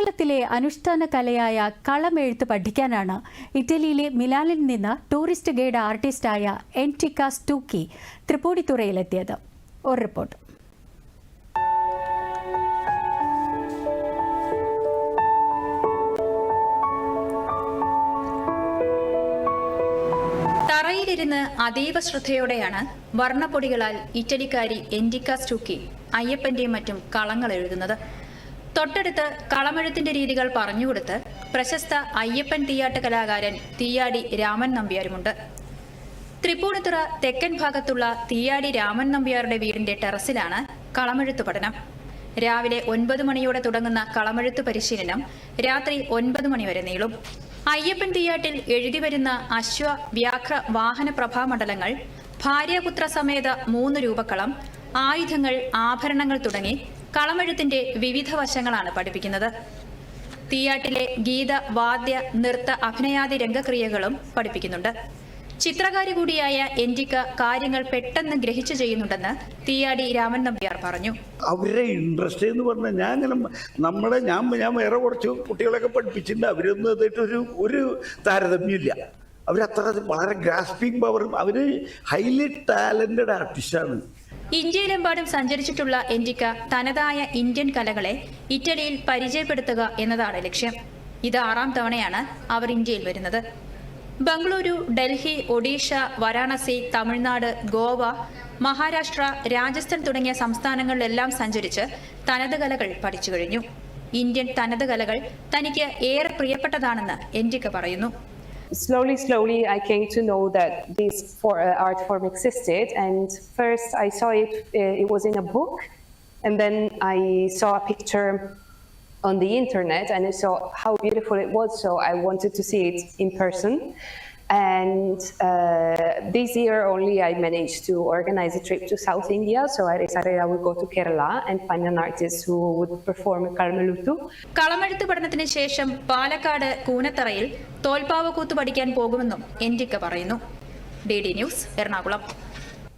കേരളത്തിലെ അനുഷ്ഠാന കലയായ കളമെഴുത്ത് പഠിക്കാനാണ് ഇറ്റലിയിലെ മിലാനിൽ നിന്ന് ടൂറിസ്റ്റ് ഗൈഡ് ആർട്ടിസ്റ്റായ എന്റിക്ക സ്റ്റൂക്കി തൃപ്പൂണിത്തുറയിലെത്തിയത്. ഒരു റിപ്പോർട്ട്. തറയിലിരുന്ന് അതീവ ശ്രദ്ധയോടെയാണ് വർണപ്പൊടികളാൽ ഇറ്റലിക്കാരി എൻഡിക്ക സ്റ്റൂക്കി അയ്യപ്പന്റെയും മറ്റും കളങ്ങൾ എഴുതുന്നത്. തൊട്ടടുത്ത് കളമെഴുത്തിന്റെ രീതികൾ പറഞ്ഞുകൊടുത്ത് പ്രശസ്ത അയ്യപ്പൻ തീയാട്ട് കലാകാരൻ തീയാടി രാമൻ നമ്പ്യാരുമുണ്ട്. തൃപ്പൂണിത്തുറ തെക്കൻ ഭാഗത്തുള്ള തീയാടി രാമൻ നമ്പ്യാരുടെ വീടിന്റെ ടെറസിലാണ് കളമെഴുത്ത് പഠനം. രാവിലെ ഒൻപത് മണിയോടെ തുടങ്ങുന്ന കളമെഴുത്ത് പരിശീലനം രാത്രി ഒൻപത് മണിവരെ നീളും. അയ്യപ്പൻ തീയാട്ടിൽ എഴുതി വരുന്ന അശ്വ വ്യാഘ്ര വാഹന പ്രഭാമണ്ഡലങ്ങൾ ഭാര്യപുത്ര സമേത മൂന്ന് രൂപക്കളം ആയുധങ്ങൾ ആഭരണങ്ങൾ തുടങ്ങി കളമെഴുത്തിന്റെ വിവിധ വശങ്ങളാണ് പഠിപ്പിക്കുന്നത്. തീയാട്ടിലെ ഗീത വാദ്യ നൃത്ത അഭിനയാദി രംഗക്രിയകളും പഠിപ്പിക്കുന്നുണ്ട്. ചിത്രകാരി കൂടിയായ എൻഡിക്ക കാര്യങ്ങൾ പെട്ടെന്ന് ഗ്രഹിച്ചു ചെയ്യുന്നുണ്ടെന്ന് തീയാടി രാമൻ നമ്പ്യാർ പറഞ്ഞു. അവരുടെ ഇൻട്രസ്റ്റ് എന്ന് പറഞ്ഞാൽ ഞാൻ അങ്ങനെ നമ്മളെ ഞാൻ ഞാൻ വേറെ കുറച്ച് കുട്ടികളൊക്കെ പഠിപ്പിച്ചിട്ടുണ്ട്. അവരൊന്നും അതായിട്ട് ഒരു താരതമ്യമില്ല. അവരത്ര വളരെ ഗ്രാസ്പിംഗ് പവറും അവർ ഹൈലി ടാലന്റഡ് ആർട്ടിസ്റ്റാണ് ഇന്ത്യയിലെമ്പാടും സഞ്ചരിച്ചിട്ടുള്ള എൻഡിക്ക തനതായ ഇന്ത്യൻ കലകളെ ഇറ്റലിയിൽ പരിചയപ്പെടുത്തുക എന്നതാണ് ലക്ഷ്യം. ഇത് ആറാം തവണയാണ് അവർ ഇന്ത്യയിൽ വരുന്നത്. ബംഗളൂരു ഡൽഹി ഒഡീഷ വാരാണസി തമിഴ്നാട് ഗോവ മഹാരാഷ്ട്ര രാജസ്ഥാൻ തുടങ്ങിയ സംസ്ഥാനങ്ങളിലെല്ലാം സഞ്ചരിച്ച് തനത് കലകൾ പഠിച്ചു കഴിഞ്ഞു. ഇന്ത്യൻ തനത് കലകൾ തനിക്ക് ഏറെ പ്രിയപ്പെട്ടതാണെന്ന് എൻഡിക്ക പറയുന്നു. Slowly, slowly, I came to know that this for, uh, art form existed. And first, I saw it; uh, it was in a book, and then I saw a picture on the internet, and I saw how beautiful it was. So I wanted to see it in person. And uh, this year only, I managed to organize a trip to South India. So I decided I would go to Kerala and find an artist who would perform Kalamaluttu. കളമെഴുത്ത് പഠനത്തിന് ശേഷം പാലക്കാട് കൂനത്തറയിൽ തോൽപ്പാവക്കൂത്ത് പഠിക്കാൻ പോകുമെന്നും എൻഡിക്ക പറയുന്നു D D news Ernakulam